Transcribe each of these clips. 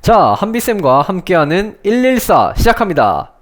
자, 한비쌤과 함께하는 114 시작합니다.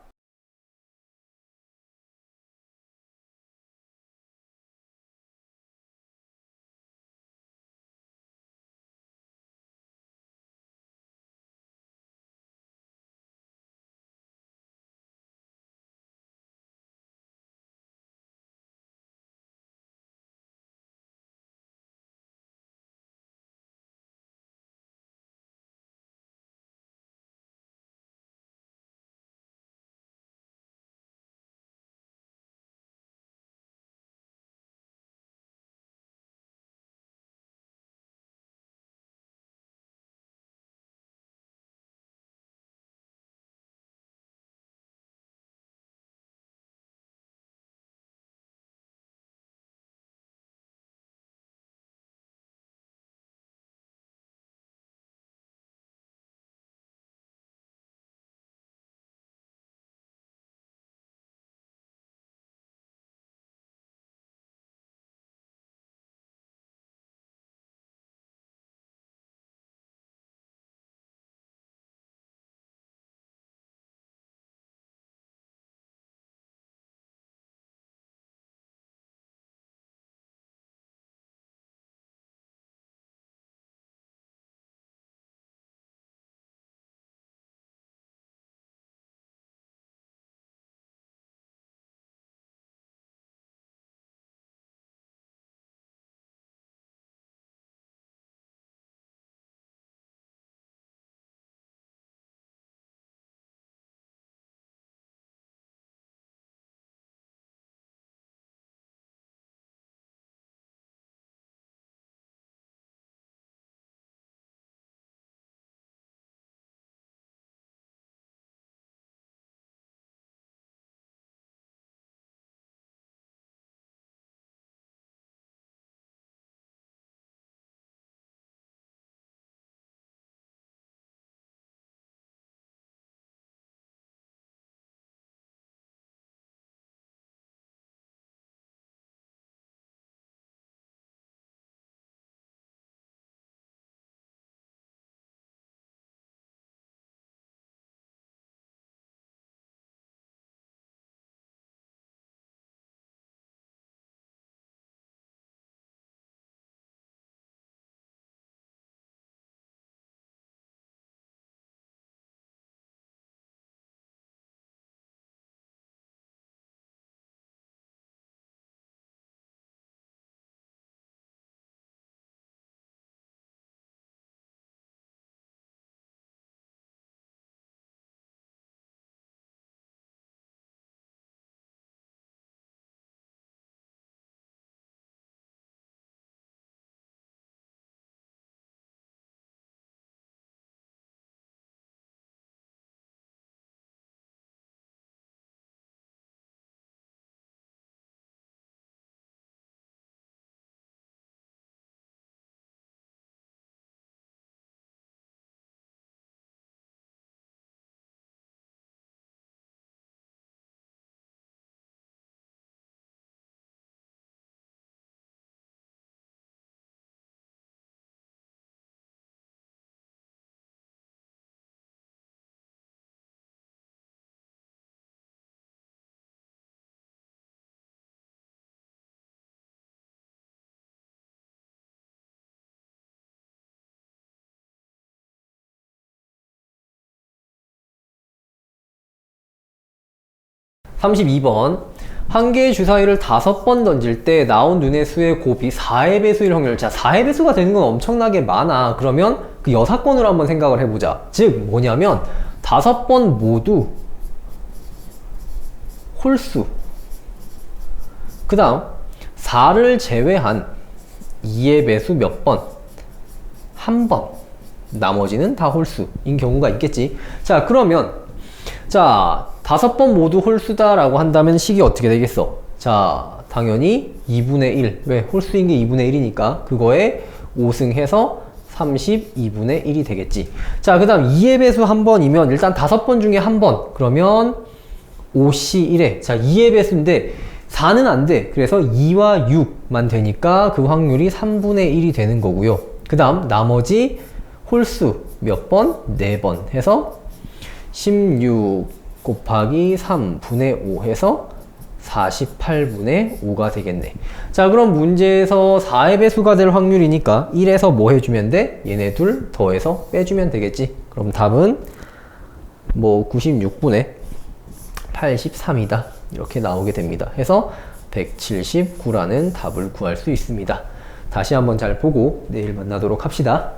삼십이 번한 개의 주사위를 다섯 번 던질 때 나온 눈의 수의 곱이 4의 배수일 확률. 자, 4의 배수가 되는 건 엄청나게 많아. 그러면 그 여사건으로 한번 생각을 해보자. 즉, 뭐냐면, 다섯 번 모두 홀수. 그 다음, 4를 제외한 2의 배수 몇 번? 한 번. 나머지는 다 홀수인 경우가 있겠지. 자, 그러면, 자, 다섯 번 모두 홀수다라고 한다면 식이 어떻게 되겠어? 자, 당연히 2분의 1. 왜? 홀수인 게 2분의 1이니까 그거에 5승해서 32분의 1이 되겠지. 자, 그 다음 2의 배수 한 번이면 일단 다섯 번 중에 한 번. 그러면 5시 1에. 자, 2의 배수인데 4는 안 돼. 그래서 2와 6만 되니까 그 확률이 3분의 1이 되는 거고요. 그 다음 나머지 홀수 몇 번? 네번 해서 16 곱하기 3분의 5 해서 48분의 5가 되겠네. 자, 그럼 문제에서 4의 배수가 될 확률이니까 1에서 뭐 해주면 돼? 얘네 둘 더해서 빼주면 되겠지. 그럼 답은 뭐 96분의 83이다. 이렇게 나오게 됩니다. 해서 179라는 답을 구할 수 있습니다. 다시 한번 잘 보고 내일 만나도록 합시다.